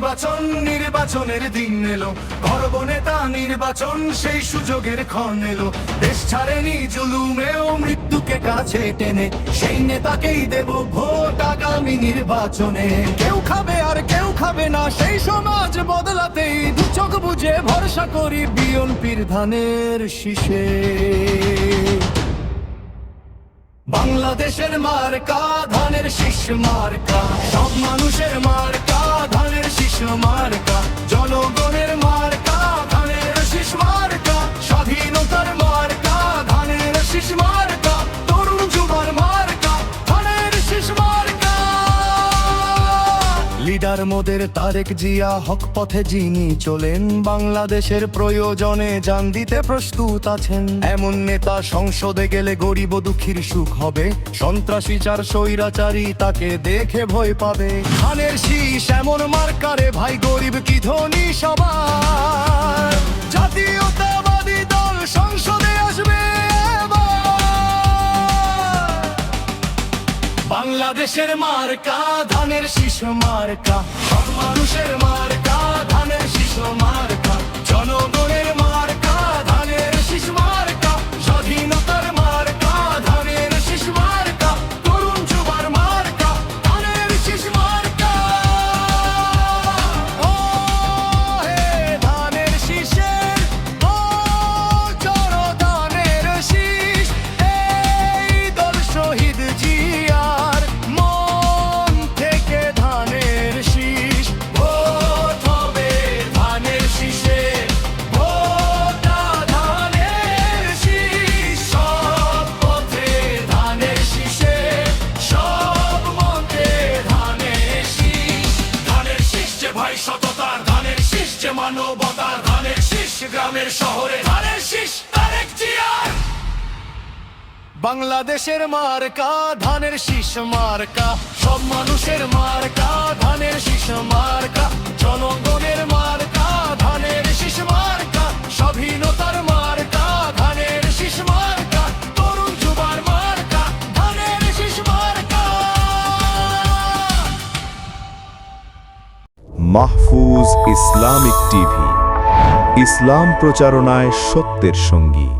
নির্বাচন, নির্বাচনের দিন এলো। গর্ব নেতা নির্বাচন, সেই সুযোগের ক্ষণ এলো। দেশ ছাড়েনি জুলুমেও মৃত্যুকে কাছে টেনে। সেই নেতাকেই দেব ভোট আগামী নির্বাচনে। কেউ খাবে আর কেউ খাবে না, সেই সমাজ বদলাতেই দু চোখ বুঝে ভরসা করি বিয়নপির ধানের শীষে। বাংলাদেশের মার্কা, ধানের শীষ মার্কা, সব মানুষের মার্কা। ধানের লিডার মোদের তারেক জিয়া হক পথে যিনি চলেন, বাংলাদেশের প্রয়োজনে যান দিতে প্রস্তুত আছেন। এমন নেতা সংসদে গেলে গরিব দুঃখীর সুখ হবে, সন্ত্রাসী চার স্বৈরাচারী তাকে দেখে ভয় পাবে। খানের শীষ এমন মার্কারে, ভাই গরিব কি ধনী সবার? বাংলাদেশের মার্কা ধানের শিশু মার্কা। মানুষের মার্কা ধানের শিশু মার্কা। মানবতার ধানের শীষ, গ্রামের শহরে ধানের শীষ, তারেক জিয়ার বাংলাদেশের মার্কা, ধানের শীষ মার্কা। সব মানুষের মার্কা, ধানের শীষ মার্কা। মাহফুজ ইসলামিক টিভি ইসলাম প্রচারণায় সত্যের সঙ্গী।